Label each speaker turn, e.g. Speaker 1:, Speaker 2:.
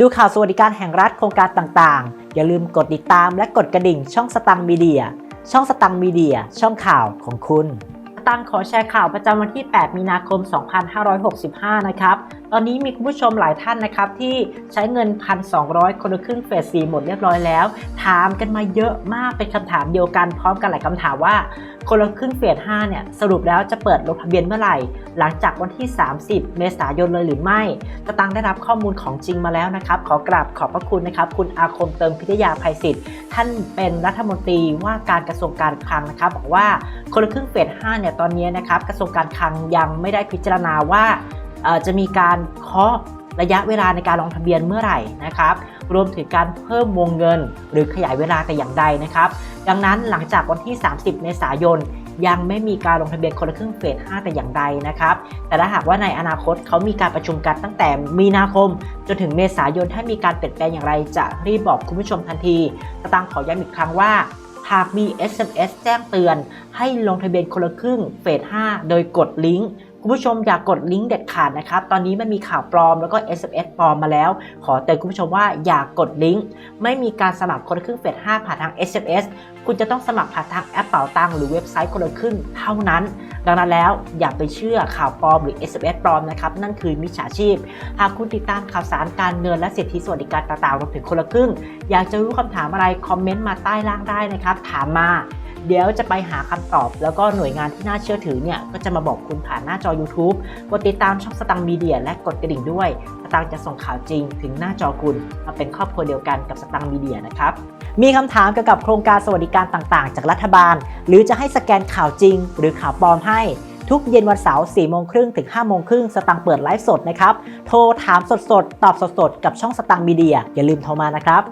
Speaker 1: ดูข่าวสวัสดิการแห่งรัฐโครงการต่างๆ อย่าลืมกดติดตามและกดกระดิ่งช่องสตังมีเดีย ช่องสตังมีเดีย ช่องข่าวของคุณสตังขอแชร์ข่าวประจำวันที่ 8 มีนาคม 2565 นะครับ ตอนนี้มีคุณผู้ชมหลายท่านนะครับ ที่ใช้เงิน 1,200 คนละครึ่งเฟส 4 หมดเรียบร้อยแล้ว ถามกันมาเยอะมากเป็นคำถามเดียวกันพร้อมกันหลายคำถามว่า คนละครึ่งเฟส5เนี่ยสรุปแล้วจะเปิดลงทะเบียนเมื่อไหร่ หลังจากวันที่ 30 เมษายนเลยหรือไม่สตังได้รับข้อมูลของจริงมาแล้วนะครับ ขอกราบขอบพระคุณนะครับ คุณอาคมเติมพิทยาภัยศิษย์ท่านเป็นรัฐมนตรีว่าการกระทรวงการคลังนะครับ บอกว่าคนละครึ่งเฟส5เนี่ยตอนนี้นะครับกระทรวงการคลังยังไม่ได้พิจารณาว่าจะมีการเคาะ ระยะเวลาในการลงทะเบียนเมื่อไหร่นะครับรวมถึงการเพิ่มวงเงิน หรือขยายเวลาแต่อย่างใดนะครับ ดังนั้นหลังจากวันที่ 30 เมษายนยังไม่มีการลงทะเบียนคนละครึ่งเฟส 5 แต่อย่างใดนะครับ แต่ถ้าหากว่าในอนาคตเขามีการประชุมกันตั้งแต่มีนาคม จนถึงเมษายนถ้ามีการเปลี่ยนแปลงอย่างไรจะรีบบอกคุณผู้ชมทันทีสตางขอย้ำอีกครั้งว่า หากมี SMS แจ้งเตือน ให้ลงทะเบียนคนละครึ่งเฟส 5 โดยกดลิงก์ คุณผู้ชมอย่ากกดลิงก์เด็ดขาดนะครับ ตอนนี้มันมีข่าวปลอมแล้วก็ SMS ปลอมมาแล้ว ขอเตือนคุณผู้ชมว่าอย่ากกดลิงก์ไม่มีการสมัครคนละครึ่งเฟส5ผ่านทาง SMS คุณจะต้องสมัครผ่านทางแอปเป๋าตังหรือเว็บไซต์คนละครึ่งเท่านั้น ดังนั้นแล้วอย่าไปเชื่อข่าวปลอมหรือ SMS ปลอมนะครับ นั่นคือมิจฉาชีพ หากคุณติดตามข่าวสารการเงินและสิทธิสวัสดิการต่างๆรวมถึงคนละครึ่ง อยากจะรู้คำถามอะไรคอมเมนต์มาใต้ล่างได้นะครับ ถามมา เดี๋ยวจะไปหาคำตอบ แล้วก็หน่วยงานที่น่าเชื่อถือเนี่ยก็จะมาบอกคุณผ่านหน้าจอ YouTube กดติดตามช่องสตังมีเดียและกดกระดิ่งด้วย สตังจะส่งข่าวจริงถึงหน้าจอคุณมาเป็นครอบครัวเดียวกันกับสตังมีเดียนะครับมีคำถามเกี่ยวกับโครงการสวัสดิการต่างๆ จากรัฐบาล หรือจะให้สแกนข่าวจริง หรือข่าวปลอมให้ทุกเย็นวันเสาร์4โมงครึ่งถึง5โมงครึ่งสตังค์เปิดไลฟ์สดนะครับ โทรถามสดๆ ตอบสดๆ กับช่องสตังค์มีเดีย อย่าลืมโทรมานะครับ